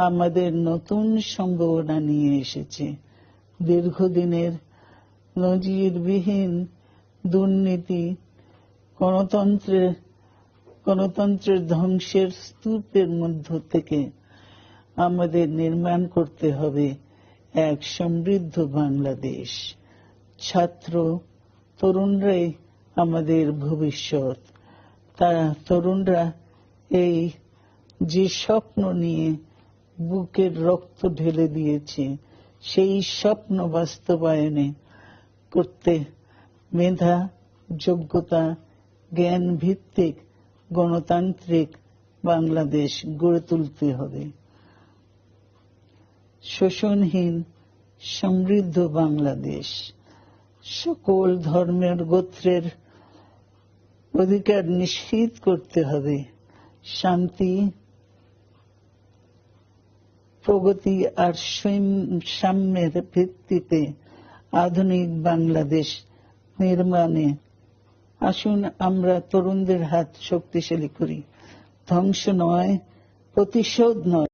আমাদের নতুন সম্ভাবনা নিয়ে এসেছে। দীর্ঘদিনের নজিরবিহীন দুর্নীতি গণতন্ত্রের গণতন্ত্রের ধ্বংসের স্তূপের মধ্য থেকে আমাদের নির্মাণ করতে হবে এক সমৃদ্ধ বাংলাদেশ। ছাত্র তরুণরাই আমাদের ভবিষ্যৎ। তারা তরুণরা এই যে স্বপ্ন নিয়ে বুকের রক্ত ঢেলে দিয়েছে। সেই স্বপ্ন বাস্তবায়নে করতে মেধা, যোগ্যতা জ্ঞান ভিত্তিক গণতান্ত্রিক বাংলাদেশ গড়ে তুলতে হবে। শোষণহীন, সমৃদ্ধ বাংলাদেশ। সকল ধর্মের গোত্রের অধিকার নিশ্চিত করতে হবে। শান্তি প্রগতি আর সৈম- সাম্যের ভিত্তিতে আধুনিক বাংলাদেশ নির্মাণে। আসুন আমরা তরুণদের হাত শক্তিশালী করি। ধ্বংস নয়, প্রতিশোধ নয়।